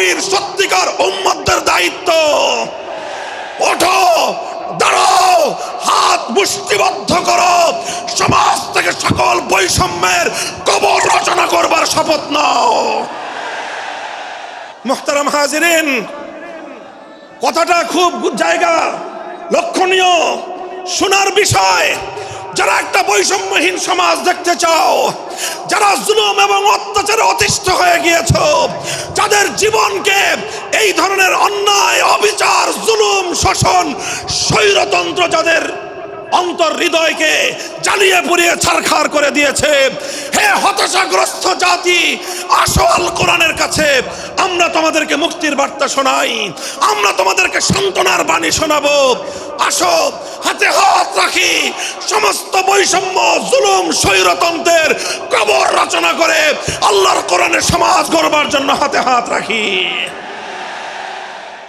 নবীর সত্যিকার উম্মতদের দায়িত্ব। ওঠো, দাঁড়াও, হাত মুষ্টিবদ্ধ করো। সমাজ থেকে সকল বৈষম্যের কবর রচনা করবার শপথ নাও। মোহতারাম হাজিরিন, কথাটা খুব জায়গা, লক্ষণীয়, শোনার বিষয়। যারা একটা বৈষম্যহীন সমাজ দেখতে চাও, যারা জুলুম এবং অত্যাচারে অতিষ্ঠ হয়ে গিয়েছ। যাদের জীবনকে এই ধরনের অন্যায়, অবিচার, জুলুম, শোষণ, স্বৈরতন্ত্র যাদের অন্তর হৃদয়কে জ্বালিয়ে পুড়িয়ে ছারখার করে দিয়েছে, হে হতাশাগ্রস্ত জাতি, আসো আল কোরআনের কাছে। আমরা তোমাদেরকে মুক্তির বার্তা শোনাই, আমরা তোমাদেরকে সান্ত্বনার বাণী শোনাবো। আসো হাতে হাত রাখি, সমস্ত বৈষম্য, জুলুম, স্বৈরতন্ত্রের কবর রচনা করে আল্লাহর কোরআনে সমাজ গড়বার জন্য হাতে হাত রাখি।